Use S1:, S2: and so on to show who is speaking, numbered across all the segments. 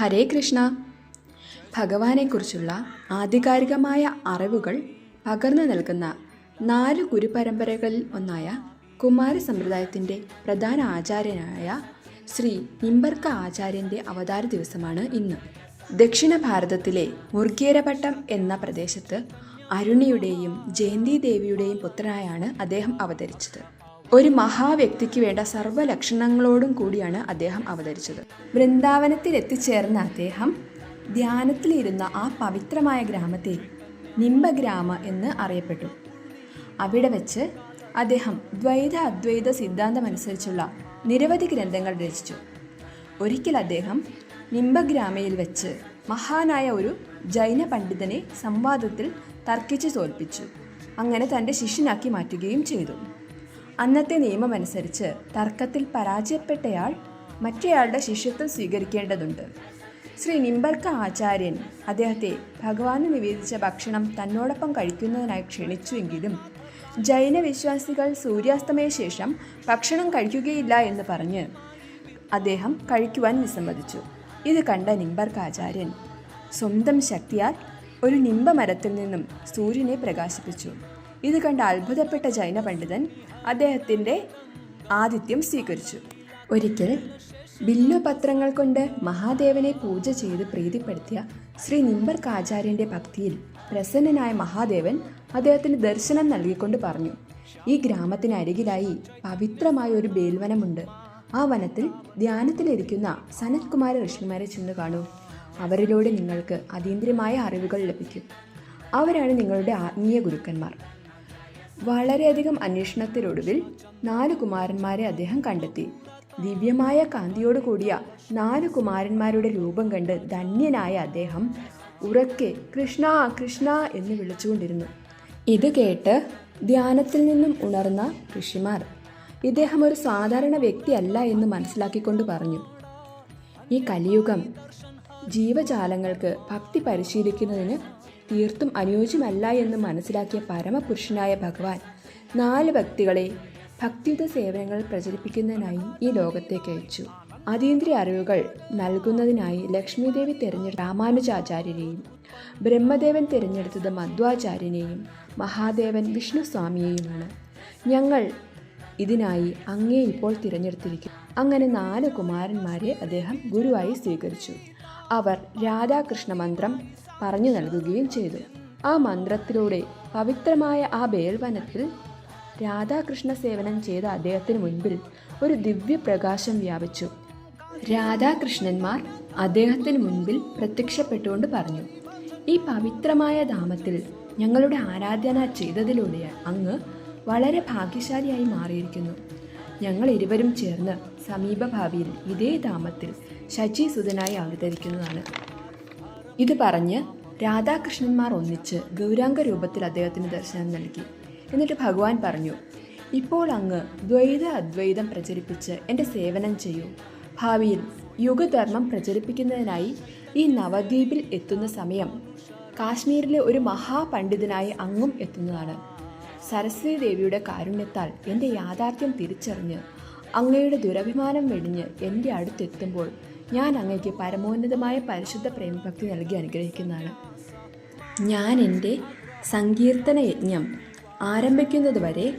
S1: ഹരേ കൃഷ്ണ. ഭഗവാനെക്കുറിച്ചുള്ള ആധികാരികമായ അറിവുകൾ പകർന്നു നൽകുന്ന നാല് ഗുരുപരമ്പരകളിൽ ഒന്നായ കുമാര സമ്പ്രദായത്തിന്റെ പ്രധാന ആചാര്യനായ ശ്രീ നിമ്പർക്ക ആചാര്യന്റെ അവതാര ദിവസമാണ് ഇന്ന്. ദക്ഷിണ ഭാരതത്തിലെ മുർഗേരപട്ടം എന്ന പ്രദേശത്ത് അരുണിയുടെയും ജയന്തി ദേവിയുടെയും പുത്രനായാണ് അദ്ദേഹം അവതരിച്ചത്. ഒരു മഹാവ്യക്തിക്ക് വേണ്ട സർവ ലക്ഷണങ്ങളോടും കൂടിയാണ് അദ്ദേഹം അവതരിച്ചത്. വൃന്ദാവനത്തിൽ എത്തിച്ചേർന്ന അദ്ദേഹം ധ്യാനത്തിലിരുന്ന ആ പവിത്രമായ ഗ്രാമത്തെ നിംബഗ്രാമ എന്ന് അറിയപ്പെട്ടു. അവിടെ വെച്ച് അദ്ദേഹം ദ്വൈത അദ്വൈത സിദ്ധാന്തമനുസരിച്ചുള്ള നിരവധി ഗ്രന്ഥങ്ങൾ രചിച്ചു. ഒരിക്കൽ അദ്ദേഹം നിംബഗ്രാമയിൽ വെച്ച് മഹാനായ ഒരു ജൈന പണ്ഡിതനെ സംവാദത്തിൽ തർക്കിച്ച് തോൽപ്പിച്ചു. അങ്ങനെ തന്റെ ശിഷ്യനാക്കി മാറ്റുകയും ചെയ്തു. അന്നത്തെ നിയമമനുസരിച്ച് തർക്കത്തിൽ പരാജയപ്പെട്ടയാൾ മറ്റേയാളുടെ ശിഷ്യത്വം സ്വീകരിക്കേണ്ടതുണ്ട്. ശ്രീ നിമ്പർക്ക ആചാര്യൻ അദ്ദേഹത്തെ ഭഗവാന് നിവേദിച്ച ഭക്ഷണം തന്നോടൊപ്പം കഴിക്കുന്നതിനായി ക്ഷണിച്ചുവെങ്കിലും ജൈന വിശ്വാസികൾ സൂര്യാസ്തമയ ശേഷം ഭക്ഷണം കഴിക്കുകയില്ല എന്ന് പറഞ്ഞ് അദ്ദേഹം കഴിക്കുവാൻ വിസമ്മതിച്ചു. ഇത് കണ്ട നിമ്പർക്ക ആചാര്യൻ സ്വന്തം ശക്തിയാൽ ഒരു നിംബമരത്തിൽ നിന്നും സൂര്യനെ പ്രകാശിപ്പിച്ചു. ഇത് കണ്ട അത്ഭുതപ്പെട്ട ജൈന പണ്ഡിതൻ അദ്ദേഹത്തിന്റെ ആതിഥ്യം സ്വീകരിച്ചു. ഒരിക്കൽ ബില്ലു പത്രങ്ങൾ കൊണ്ട് മഹാദേവനെ പൂജ ചെയ്ത് പ്രീതിപ്പെടുത്തിയ ശ്രീ നിമ്പർക്കാചാര്യന്റെ ഭക്തിയിൽ പ്രസന്നനായ മഹാദേവൻ അദ്ദേഹത്തിന് ദർശനം നൽകിക്കൊണ്ട് പറഞ്ഞു ഈ ഗ്രാമത്തിന് അരികിലായി പവിത്രമായ ഒരു ബേൽവനമുണ്ട്. ആ വനത്തിൽ ധ്യാനത്തിലിരിക്കുന്ന സനത് കുമാര ഋഷിമാരെ ചെന്ന് കാണൂ. അവരിലൂടെ നിങ്ങൾക്ക് അതീന്ദ്രിയമായ അറിവുകൾ ലഭിക്കും. അവരാണ് നിങ്ങളുടെ ആത്മീയ ഗുരുക്കന്മാർ. വളരെയധികം അന്വേഷണത്തിനൊടുവിൽ നാല് കുമാരന്മാരെ അദ്ദേഹം കണ്ടെത്തി. ദിവ്യമായ കാന്തിയോട് കൂടിയ നാല് കുമാരന്മാരുടെ രൂപം കണ്ട് ധന്യനായ അദ്ദേഹം ഉറക്കെ കൃഷ്ണ കൃഷ്ണ എന്ന് വിളിച്ചുകൊണ്ടിരുന്നു. ഇത് കേട്ട് ധ്യാനത്തിൽ നിന്നും ഉണർന്ന ഋഷിമാർ ഇദ്ദേഹം ഒരു സാധാരണ വ്യക്തിയല്ല എന്ന് മനസ്സിലാക്കിക്കൊണ്ട് പറഞ്ഞു. ഈ കലിയുഗം ജീവജാലങ്ങൾക്ക് ഭക്തി പരിശീലിക്കുന്നതിന് തീർത്തും അനുയോജ്യമല്ല എന്ന് മനസ്സിലാക്കിയ പരമപുരുഷനായ ഭഗവാൻ നാല് ഭക്തികളെ ഭക്തിയുത സേവനങ്ങൾ പ്രചരിപ്പിക്കുന്നതിനായി ഈ ലോകത്തേക്ക് അയച്ചു. അതീന്ദ്രിയ അറിവുകൾ നൽകുന്നതിനായി ലക്ഷ്മിദേവി തിരഞ്ഞെടുത്ത രാമാനുജാചാര്യരെയും ബ്രഹ്മദേവൻ തിരഞ്ഞെടുത്തത് മധ്വാചാര്യനെയും മഹാദേവൻ വിഷ്ണുസ്വാമിയെയുമാണ് ഞങ്ങൾ ഇതിനായി അങ്ങേ ഇപ്പോൾ തിരഞ്ഞെടുത്തിരിക്കും അങ്ങനെ നാല് കുമാരന്മാരെ അദ്ദേഹം ഗുരുവായി സ്വീകരിച്ചു. അവർ രാധാകൃഷ്ണ മന്ത്രം പറഞ്ഞു നൽകുകയും ചെയ്തു. ആ മന്ത്രത്തിലൂടെ പവിത്രമായ ആ ബേൽവനത്തിൽ രാധാകൃഷ്ണ സേവനം ചെയ്ത അദ്ദേഹത്തിന് മുൻപിൽ ഒരു ദിവ്യപ്രകാശം വ്യാപിച്ചു. രാധാകൃഷ്ണന്മാർ അദ്ദേഹത്തിന് മുൻപിൽ പ്രത്യക്ഷപ്പെട്ടുകൊണ്ട് പറഞ്ഞു ഈ പവിത്രമായ ധാമത്തിൽ ഞങ്ങളുടെ ആരാധന ചെയ്തതിലൂടെ അങ്ങ് വളരെ ഭാഗ്യശാലിയായി മാറിയിരിക്കുന്നു. ഞങ്ങൾ ഇരുവരും ചേർന്ന് സമീപഭാവിയിൽ ഇതേ ധാമത്തിൽ ശചിസുതനായി അവതരിക്കുന്നതാണ്. ഇത് പറഞ്ഞ് രാധാകൃഷ്ണന്മാർ ഒന്നിച്ച് ഗൗരാംഗ രൂപത്തിൽ അദ്ദേഹത്തിന് ദർശനം നൽകി. എന്നിട്ട് ഭഗവാൻ പറഞ്ഞു ഇപ്പോൾ അങ്ങ് ദ്വൈത അദ്വൈതം പ്രചരിപ്പിച്ച് എന്റെ സേവനം ചെയ്യൂ. ഭാവിയിൽ യുഗധർമ്മം പ്രചരിപ്പിക്കുന്നതിനായി ഈ നവദ്വീപിൽ എത്തുന്ന സമയം കാശ്മീരിലെ ഒരു മഹാപണ്ഡിതനായി അങ്ങും എത്തുന്നതാണ്. സരസ്വതി ദേവിയുടെ കാരുണ്യത്താൽ എന്റെ യാഥാർത്ഥ്യം തിരിച്ചറിഞ്ഞ് അങ്ങയുടെ ദുരഭിമാനം വെടിഞ്ഞ് എന്റെ അടുത്തെത്തുമ്പോൾ ഞാൻ അങ്ങേക്ക് പരമോന്നതമായ പരിശുദ്ധ പ്രേമഭക്തി നൽകി അനുഗ്രഹിക്കുന്നതാണ്. ഞാൻ എന്റെ സങ്കീർത്തന യജ്ഞം ആരംഭിക്കുന്നതുവരെ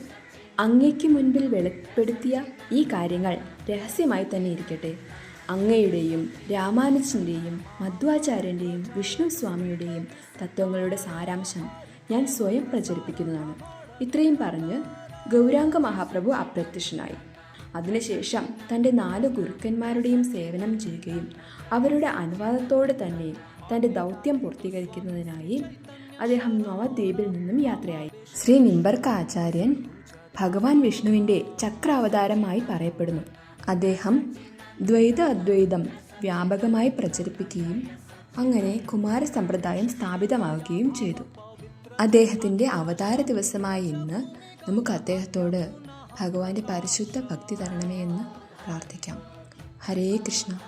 S1: അങ്ങയ്ക്ക് മുൻപിൽ വെളിപ്പെടുത്തിയ ഈ കാര്യങ്ങൾ രഹസ്യമായി തന്നെ ഇരിക്കട്ടെ. അങ്ങയുടെയും രാമാനുജന്റെയും മധ്വാചാര്യന്റെയും വിഷ്ണു സ്വാമിയുടെയും തത്വങ്ങളുടെ സാരാംശം ഞാൻ സ്വയം പ്രചരിപ്പിക്കുന്നതാണ്. ഇത്രയും പറഞ്ഞ് ഗൗരാംഗ മഹാപ്രഭു അപ്രത്യക്ഷനായി. അതിനുശേഷം തന്റെ നാല് ഗുരുക്കന്മാരുടെയും സേവനം ചെയ്യുകയും അവരുടെ അനുവാദത്തോടെ തന്നെ തന്റെ ദൗത്യം പൂർത്തീകരിക്കുന്നതിനായി അദ്ദേഹം നവദ്വീപിൽ നിന്നും യാത്രയായി. ശ്രീ നിമ്പർക്ക ആചാര്യൻ ഭഗവാൻ വിഷ്ണുവിന്റെ ചക്രാവതാരമായി പറയപ്പെടുന്നു. അദ്ദേഹം ദ്വൈത അദ്വൈതം വ്യാപകമായി പ്രചരിപ്പിക്കുകയും അങ്ങനെ കുമാര സമ്പ്രദായം സ്ഥാപിതമാവുകയും ചെയ്തു. അദ്ദേഹത്തിന്റെ അവതാര ദിവസമായ ഇന്ന് നമുക്ക് അദ്ദേഹത്തോട് ഭഗവാന്റെ പരിശുദ്ധ ഭക്തി തരണമേ എന്ന് പ്രാർത്ഥിക്കാം. ഹരേ കൃഷ്ണ.